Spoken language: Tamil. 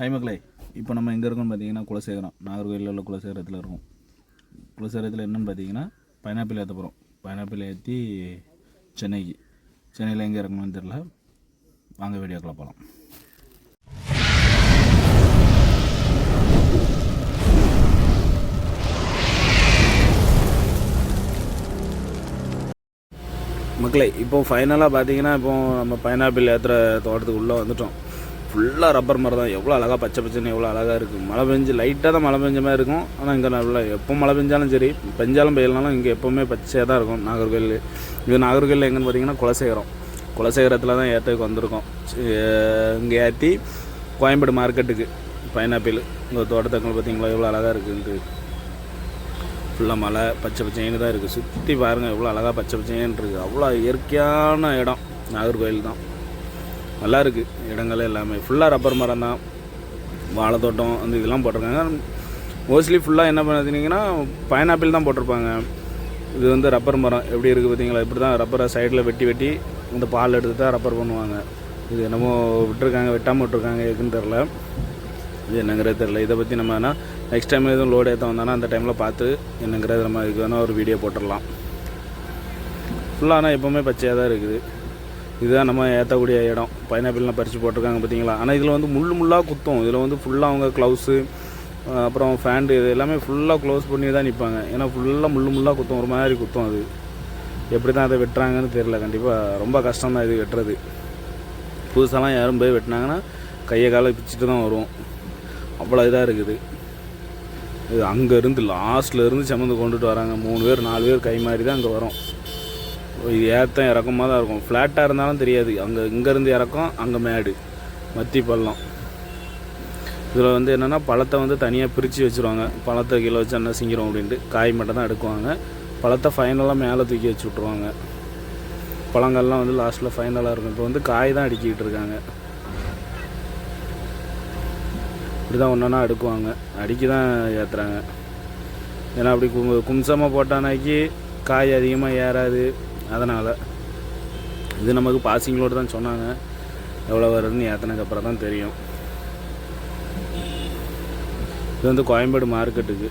ஹை மக்களே இப்போ நம்ம எங்கே இருக்கோம்னு பார்த்தீங்கன்னா குலசேகரம். நாகர்கோயிலில் உள்ள குலசேகரத்தில் இருக்கும். குலசேகரத்தில் என்னென்னு பார்த்தீங்கன்னா பைனாப்பிள் ஏற்ற போகிறோம் பைனாப்பிள் ஏற்றி சென்னைக்கு. சென்னையில் எங்கே இருக்கணும்னு தெரில வாங்க வீடியோக்குள்ள போகலாம் மக்களே இப்போ ஃபைனலாக பார்த்தீங்கன்னா இப்போ நம்ம பைனாப்பிள் ஏற்றுற தோட்டத்துக்கு உள்ளே வந்துட்டோம். ஃபுல்லாக ரப்பர் மரம் தான் எவ்வளோ அழகாக பச்சை பச்சைன்னு எவ்வளோ அழகாக இருக்குது மழை பெஞ்சு லைட்டாக தான் மழை பெஞ்ச மாதிரி இருக்கும். ஆனால் இங்கே நல்லா எப்போ மழை பெஞ்சாலும் சரி பெஞ்சாலும் பெய்யலனாலும் இங்கே எப்போவுமே பச்சையாக தான் இருக்கும் நாகர்கோவில். இது நாகர்கோவில் எங்கன்னு பார்த்தீங்கன்னா குலசேகரம். குலசேகரத்தில் தான் ஏற்றதுக்கு வந்திருக்கோம். இங்கே ஏற்றி கோயம்பேடு மார்க்கெட்டுக்கு பைனாப்பிள். இந்த தோட்டத்தங்கள் பார்த்தீங்களா எவ்வளோ அழகாக இருக்குன்ட்டு. ஃபுல்லாக மலை பச்சை பச்சைன்னு தான் இருக்குது சுற்றி பாருங்கள் எவ்வளோ அழகாக பச்சை பச்சைன்னு இருக்குது அவ்வளோ இயற்கையான இடம் நாகர்கோவில் தான். நல்லா இருக்குது இடங்கள் எல்லாமே. ஃபுல்லாக ரப்பர் மரம் தான். வாழைத்தோட்டம் அந்த இதெல்லாம் போட்டிருக்காங்க. மோஸ்ட்லி ஃபுல்லாக என்ன பண்ணிங்கன்னா பைனாப்பிள் தான் போட்டிருப்பாங்க. இது வந்து ரப்பர் மரம். எப்படி இருக்குது பார்த்தீங்களா? இப்படி தான் ரப்பரை சைடில் வெட்டி வெட்டி இந்த பால் எடுத்து தான் ரப்பர் பண்ணுவாங்க. இது என்னமோ விட்டுருக்காங்க வெட்டாமல் விட்டுருக்காங்க எதுக்குன்னு தெரில இது என்னங்கிறது தெரில இதை பற்றி நம்ம வேணால் நெக்ஸ்ட் டைம் எதுவும் லோடு ஏற்ற வந்தானா அந்த டைமில் பார்த்து என்னங்கிறது நம்ம இதுக்கு வேணால் ஒரு வீடியோ போட்டுடலாம். ஃபுல்லாக ஆனால் எப்போவுமே பச்சையாக தான் இருக்குது. இதுதான் நம்ம ஏற்றக்கூடிய இடம். பைனாப்பிள்லாம் பறித்து போட்டிருக்காங்க பார்த்தீங்களா ஆனால் இதில் வந்து முள் முள்ளாக குத்தும். இதில் வந்து ஃபுல்லாக அவங்க க்ளவுஸு அப்புறம் ஃபேண்டு இது எல்லாமே ஃபுல்லாக க்ளோஸ் பண்ணி தான் நிற்பாங்க ஏன்னா ஃபுல்லாக முள் முள்ளாக குத்தும். ஒரு மாதிரி குத்தும் அது. எப்படி தான் அதை வெட்டுறாங்கன்னு தெரில கண்டிப்பாக ரொம்ப கஷ்டம் தான் இது வெட்டுறது. புதுசாலாம் யாரும் போய் வெட்டினாங்கன்னா கையை காலை பிச்சுட்டு தான் வரும் அவ்வளோ இதாக இருக்குது. இது அங்கேருந்து லாஸ்ட்டில் இருந்து கொண்டுட்டு வராங்க. மூணு பேர் நாலு பேர் கை மாதிரி தான் அங்கே வரும். ஏற்றம் இறக்கமாக தான் இருக்கும். ஃப்ளாட்டாக இருந்தாலும் தெரியாது. அங்கே இங்கேருந்து இறக்கம் அங்கே மேடு. மத்தி பள்ளம். இதில் வந்து என்னென்னா பழத்தை வந்து தனியாக பிரித்து வச்சுருவாங்க. பழத்தை கீழே வச்சு என்ன சிங்கிறோம் அப்படின்ட்டு காய் மட்டும் தான் எடுக்குவாங்க. பழத்தை ஃபைனலாக மேலே தூக்கி வச்சு விட்ருவாங்க பழங்கள்லாம் வந்து லாஸ்ட்டில் ஃபைனலாக இருக்கும். இப்போ வந்து காய் தான் அடிக்கிட்டு இருக்காங்க. இப்படி தான் ஒன்றா அடுக்குவாங்க. அடுக்கி தான் ஏற்றுறாங்க ஏன்னா அப்படி கும் கும்சமாக போட்டானாக்கி காய் அதிகமாக ஏறாது. அதனால் இது நமக்கு பாசிங்களோடு தான் சொன்னாங்க. எவ்வளோ வருதுன்னு ஏற்றினதுக்கப்புறம் தான் தெரியும். இது வந்து கோயம்பேடு மார்க்கெட்டுக்கு